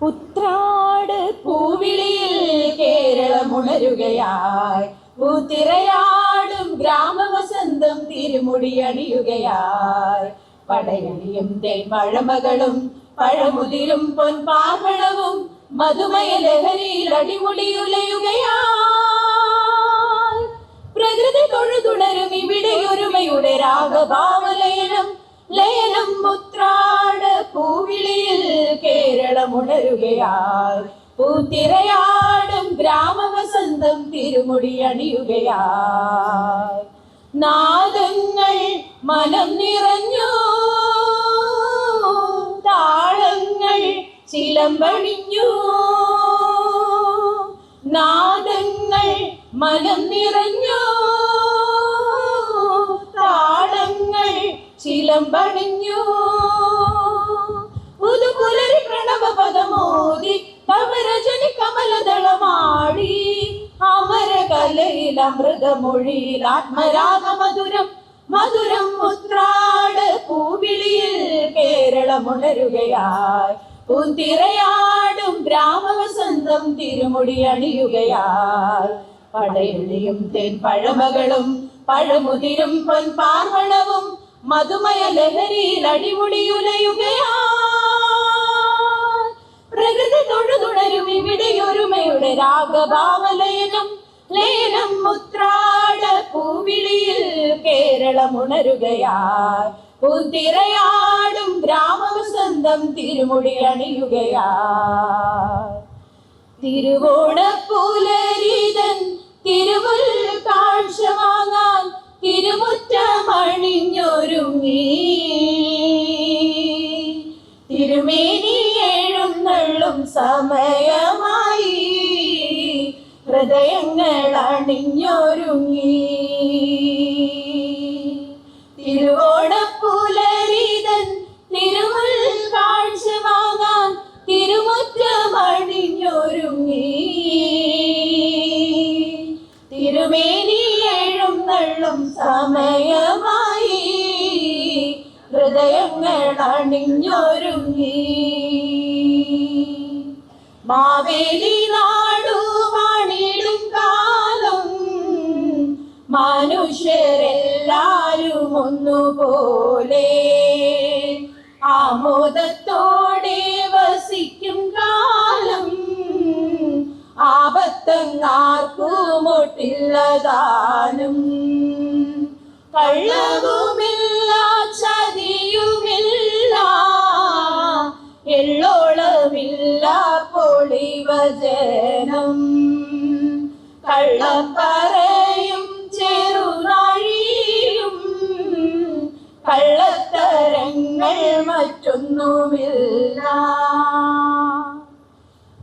ഉത്രാട് പൂവിളിയിൽ കേരളം ഉണരുകയായി പൂത്തിരയാടും ഗ്രാമവസന്തം തിരുമുടി അണിയുകയായി പടയണിയും തേൻമഴമകളും പഴമുതിരും പൊൻപാർവണവും മധുമയ ലഹരിയിൽ പ്രകൃതി തൊഴുതുണരും ഇവിടെ ഒരുമയുടെ രാഗഭാവലയനം. ലയനം പൂവിളിയിൽ കേരളം ഉണരുകയായി പൂത്തിരയാടും ഗ്രാമവസന്തം തിരുമുടി അണിയുകയാൽ. നാദങ്ങൾ മനം നിറഞ്ഞു. താളങ്ങൾ ചിലമ്പണിഞ്ഞു. നാദങ്ങൾ മനം നിറഞ്ഞു. താളങ്ങൾ ചിലമ്പണിഞ്ഞു. പുതുപുലരി പ്രണവ പദമോദി കവരജനി കമലദളമാടി. അമര കലയിൽ അമൃതമൊഴിയിൽ ആത്മരാഗ മധുരം മധുരം മുത്രാട് പൂവിളിയിൽ കേരളം ഉണരുകയായി പൂന്തിരയാടും ഗ്രാമവസന്തം തിരുമുടി അണിയുകയായി. പടയണിയും തേൻ പഴമകളും പഴമുതിരും പൊൻപാർവണവും മധുമയ ലഹരിയിൽ അടിമുടിയുലയുകയായി രാഗഭാവലയനം ലയനം മുത്രാട പൂവിളിയിൽ കേരളം ഉണരുകയായി പൂത്തിരയാടും ഗ്രാമവസന്തം തിരുമുടി അണിയുകയായി തിരുവോണപ്പൂലരീതൻ തിരുമുൽ കാഴ്ച വാങ്ങാൻ തിരുമുറ്റമണിഞ്ഞൊരുങ്ങി. തിരുമേനി എഴുന്നള്ളും സമയമായി ഹൃദയങ്ങൾ അണിഞ്ഞൊരുങ്ങി തിരുവോണപ്പുലരിതൻ തിരുമുൽ കാഴ്ച വാങ്ങാൻ തിരുമുറ്റമണിഞ്ഞൊരുങ്ങി. തിരുമേനി എഴുന്നള്ളും സമയമായി ഹൃദയങ്ങൾ അണിഞ്ഞൊരുങ്ങി മാവേലി നാടു മനുഷ്യരെല്ലാരും ഒന്നുപോലെ ആമോദത്തോടെ വസിക്കും കാലം ആപത്തങ്ങാർക്കുമൊട്ടില്ലതാനും. കള്ളവുമില്ല ചതിയുമില്ല എള്ളോളമില്ല പൊളിവചനം. കള്ളപ്പറയും കള്ളത്തരങ്ങൾ മറ്റൊന്നുമില്ല.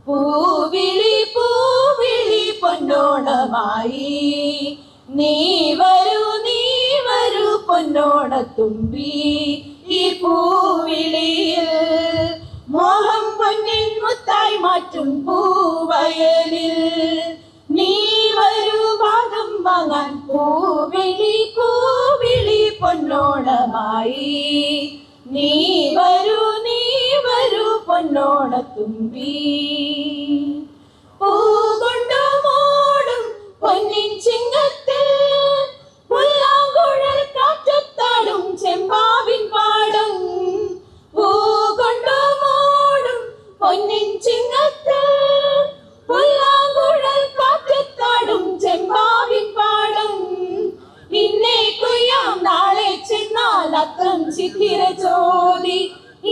പൂവിളി പൂവിളി പൊന്നോണമായി. നീ വരൂ നീ വരൂ പൊന്നോണത്തുമ്പി. ഈ പൂവിളിയിൽ മോഹം പൊന്നിൽ മുത്തായി മാറ്റും പൂവയലിൽ. നീ വരൂ ഭാഗം വാങ്ങാൻ പൂവിളി പൊന്നോണമായി. നീ വരൂ നീ വരൂ പൊന്നോണത്തുമ്പി. പൂകൊണ്ടു ചിത്തിര ചോദി.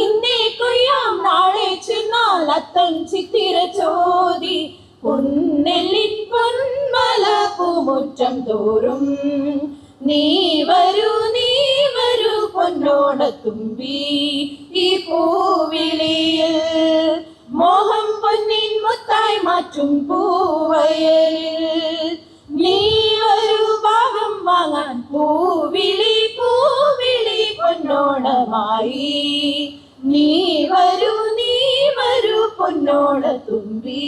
ഇന്നേ കൊയ്യാം നാളെ ചെന്നാൽ അത്തം ചിത്തിര ചോദി. പൊന്നെല്ലിൻ പൊന്മല പൂമുറ്റം തോറും. നീ വരൂ നീ വരൂ പൊന്നോണത്തുമ്പി ഈ പൂവിളിയിൽ മോഹം പൊന്നിൻ മുത്തായി മാറ്റും പൂവയലിൽ. ഗാനമായി നീ വരൂ നീ വരൂ പൊന്നോട തുമ്പി